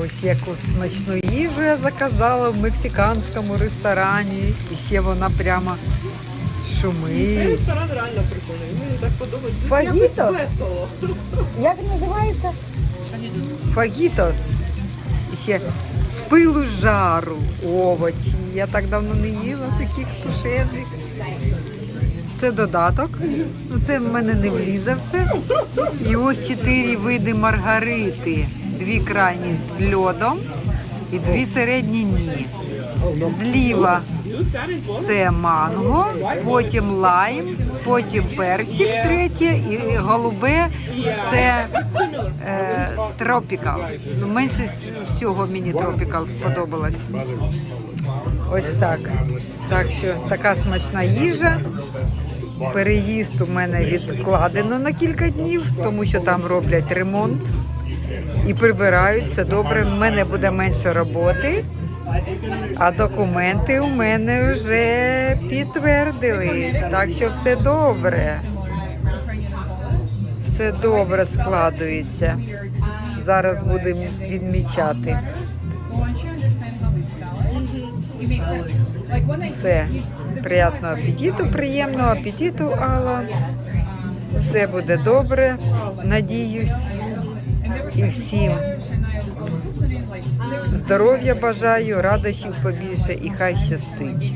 Ось яку смачну їжу я заказала в мексиканському ресторані. І ще вона прямо Цей шумить. ресторан реально прикольний. Мені так подобається. Тут Фагіто? весело. Як називається? Фагітос. І ще з пилу жару овочі. Я так давно не їла таких тушених. Це додаток. Ну, Це в мене не влізе все. І ось чотири види маргарити. Дві крайні з льодом і дві середні ні. Зліва це манго, потім лайм, потім персик третє і голубе це е, тропікал. Ну, Менше всього мені тропікал сподобалось. Ось так. Так що така смачна їжа. Переїзд у мене відкладено на кілька днів, тому що там роблять ремонт і прибирають. Це добре. У мене буде менше роботи. А документи у мене вже підтвердили. Так що все добре. Все добре складується. Зараз будемо відмічати. Все. Приятного апетиту, приємного апетиту, Алла. Все буде добре, надіюсь. І всім здоров'я бажаю, радощів побільше і хай щастить.